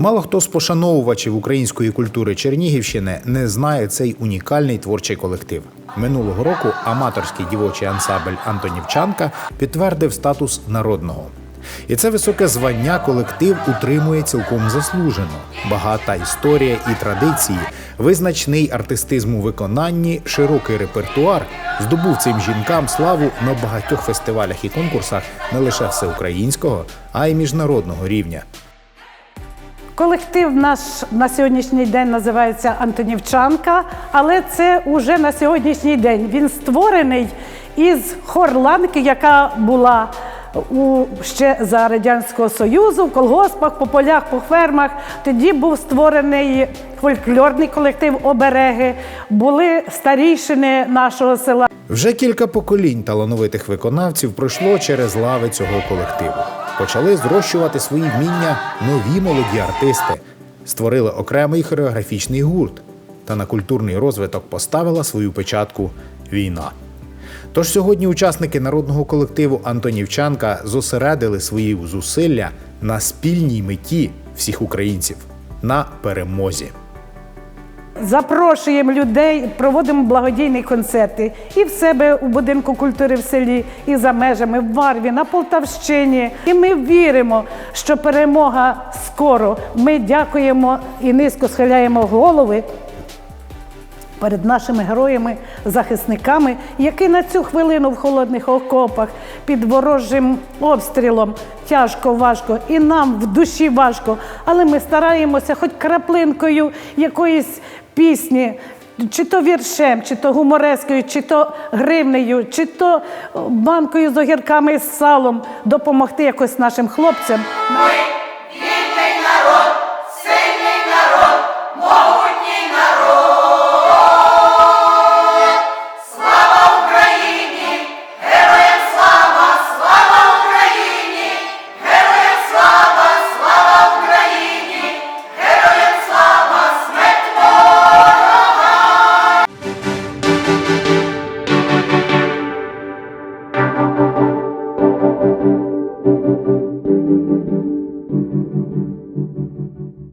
Мало хто з пошановувачів української культури Чернігівщини не знає цей унікальний творчий колектив. Минулого року аматорський дівочий ансамбль Антонівчанка підтвердив статус народного. І це високе звання колектив утримує цілком заслужено. Багата історія і традиції, визначний артистизм у виконанні, широкий репертуар здобув цим жінкам славу на багатьох фестивалях і конкурсах не лише всеукраїнського, а й міжнародного рівня. Колектив наш на сьогоднішній день називається Антонівчанка, але це уже на сьогоднішній день. Він створений із хорланки, яка була у ще за радянського союзу в колгоспах, по полях, по фермах. Тоді був створений фольклорний колектив обереги, були старішини нашого села. Вже кілька поколінь талановитих виконавців пройшло через лави цього колективу. Почали зрощувати свої вміння нові молоді артисти, створили окремий хореографічний гурт та на культурний розвиток поставила свою печатку війна. Тож сьогодні учасники народного колективу Антонівчанка зосередили свої зусилля на спільній меті всіх українців на перемозі. Запрошуємо людей, проводимо благодійні концерти і в себе у будинку культури в селі, і за межами в Варві, на Полтавщині. І ми віримо, що перемога скоро. Ми дякуємо і низько схиляємо голови перед нашими героями, захисниками, які на цю хвилину в холодних окопах під ворожим обстрілом тяжко, важко, і нам в душі важко. Але ми стараємося, хоч краплинкою якоїсь пісні. Чи то віршем, чи то гуморескою, чи то гривнею, чи то банкою з огірками з салом допомогти якось нашим хлопцям.